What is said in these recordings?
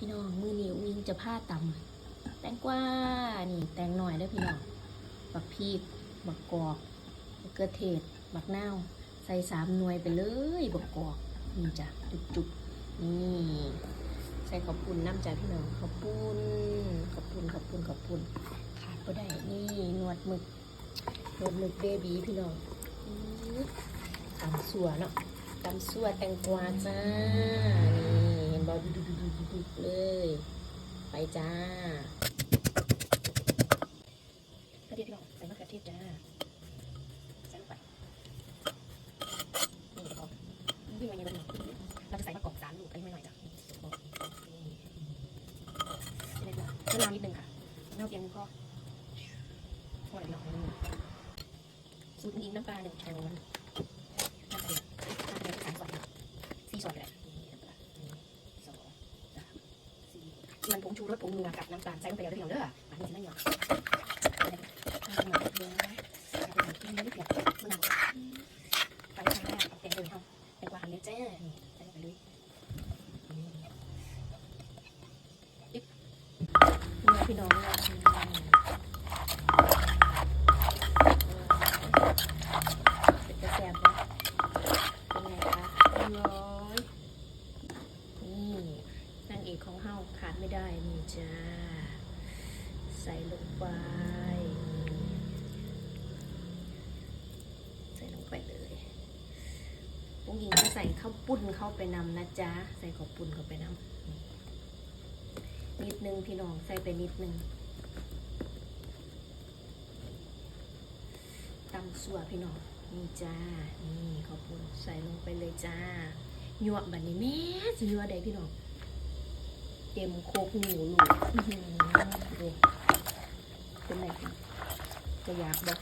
พี่น้องมือนี้วิ่งจะผ้าต่ำแตงกวานี่แตงหน่อยเด้อพี่น้องบักพริกบักกอกบักเกลือเทศบักนาใส่สามหน่วยไปเลยบักกอกนี่จ้ะจุกๆนี่ใส่ขอบปุ้นน้ำจ้ะพี่น้องขอบปุ้นขอบปุ้นขอบปุ้นขอบปุ้นขาดก็ได้นี่นวดหมึกนวดหมึกเบบีพี่น้องตำสัวเนาะตำซั่วแตงกวาจ้านี่ เห็นบอดุดุดุดุดุเลย ไปจ้าก็เทียวพี่น้องใส่มะเขือเทศจ้าใส่ลงไปนี่พอวิ่งมาเยอะเลยเราจะใส่มะกอกสามลูกอันนี้ไม่หน่อยจ้ะบอกนี่เล็กน้อน้ำนิดนึงค่ะน้ำเพียงพอพอข้องสูตรนี้น้ำปลาหนึ่งช้อนน้ำปลาน้ำปลาสามส่วนค่ะสี่ส่วนเลยนี่น้ำปลาหนึ่งสองสาม มันผงชูรสผงนัวกับน้ำตาลใส่ลงไปแล้วด้วยพี่น้องเด้ออันนี้จะไม่หยอดทำหน่อยเดียวเอาไปหน่อยกินไม่ได้เปรียบเมื่อไหยอาแตงกวาหั่นเลยจ้านี่ใส่ลงไปเลยนี่ปิ๊บนี่พี่น้องเราเป็นกระแสบนะ เป็นไงคะเรียบร้อยนี่นางเอกของเฮาขาดไม่ได้ นี่จ้า ใส่ลงไป ใส่ลงไปเลยปุ้งหญิงจะใส่ข้าวปุ้นเข้าไปนำนะจ๊ะ ใส่ข้าวปุ้นเข้าไปนำนิดนึงพี่น้องใส่ไปนิดนึงตำสัวพี่น้องนี่จ้า นี่ขอบคุณใส่ลงไปเลยจ้าหยวแบบนี้แม่สิหยวกใดพี่น้อง เต็มโคกหมูลูกอื้อหือดูเป็นไงพี่จะอยากบอก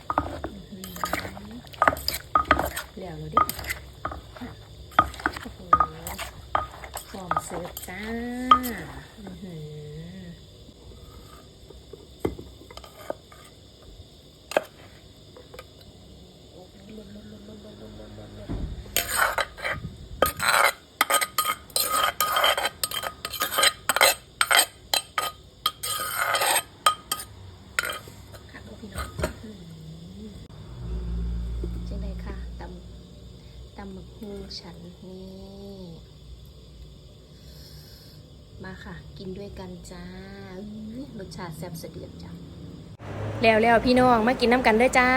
อื้อหือแล้วเลยดิโอ้โหพร้อมเสิร์ฟจ้าอื้อหือ ค่ะพี่น้องจังไดค่ะตำตำหมึกฮู ฉันนี่มาค่ะ กินด้วยกันจ้ารสชาติแซ่บสะเดือดจ้ะแล้วแล้วพี่น้องมากินน้ำกันด้วยจ้า